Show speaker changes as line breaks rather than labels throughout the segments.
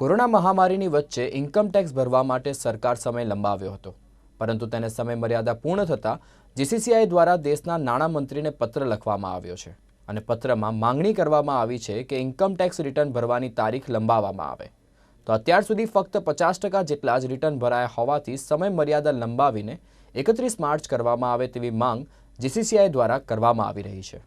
Corona મહામારીની વચ્ચે income tax ભરવા માટે સરકાર સમય લંબાવ્યો હતો. પરંતુ તેને સમય મર્યાદા પૂર્ણ થતાં જીસીસીઆઈ દ્વારા દેશના નાણામંત્રીને પત્ર લખવામાં આવ્યો છે અને પત્રમાં માંગણી કરવામાં આવી છે કે ઇન્કમટેક્સ રિટર્ન ભરવાની તારીખ લંબાવવામાં આવે. તો અત્યાર સુધી ફક્ત પચાસ ટકા જેટલા જ રિટર્ન ભરાયા હોવાથી સમય મર્યાદા લંબાવીને એકત્રીસ માર્ચ કરવામાં આવે તેવી માંગ જીસીસીઆઈ દ્વારા કરવામાં આવી રહી છે.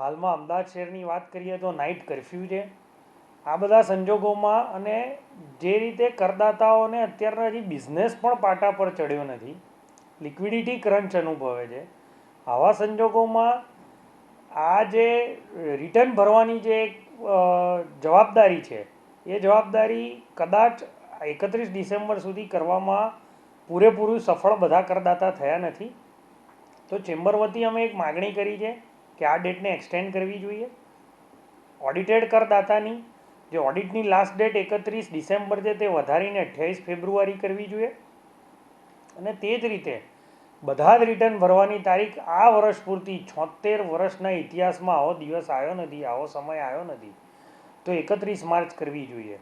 હાલમાં અમદાવાદ શહેરની વાત કરીએ તો નાઇટ કરફ્યુ છે. આ બધા સંજોગોમાં અને જે રીતે કરદાતાઓને અત્યારના હજી બિઝનેસ પણ પાટા પર ચડ્યો નથી લિક્વિડિટી ક્રંચ અનુભવે છે. આવા સંજોગોમાં આ જે રિટર્ન ભરવાની જે જવાબદારી છે, એ જવાબદારી કદાચ એકત્રીસ ડિસેમ્બર સુધી કરવામાં પૂરેપૂરું સફળ બધા કરદાતા થયા નથી. તો ચેમ્બર વતી અમે એક માગણી કરી છે કે આ ડેટને એક્સટેન્ડ કરવી જોઈએ? ઓડિટેડ કરદાતાની, જે ઓડિટની લાસ્ટ ડેટ એકત્રીસ ડિસેમ્બર છે, તે વધારીને અઠ્યાવીસ ફેબ્રુઆરી કરવી જોઈએ. અને તે જ રીતે, બધા જ રિટર્ન ભરવાની તારીખ આ વર્ષ પૂરતી, છોતેર વર્ષના ઇતિહાસમાં આવો દિવસ આવ્યો નથી, આવો સમય આવ્યો નથી, તો એકત્રીસ માર્ચ કરવી જોઈએ.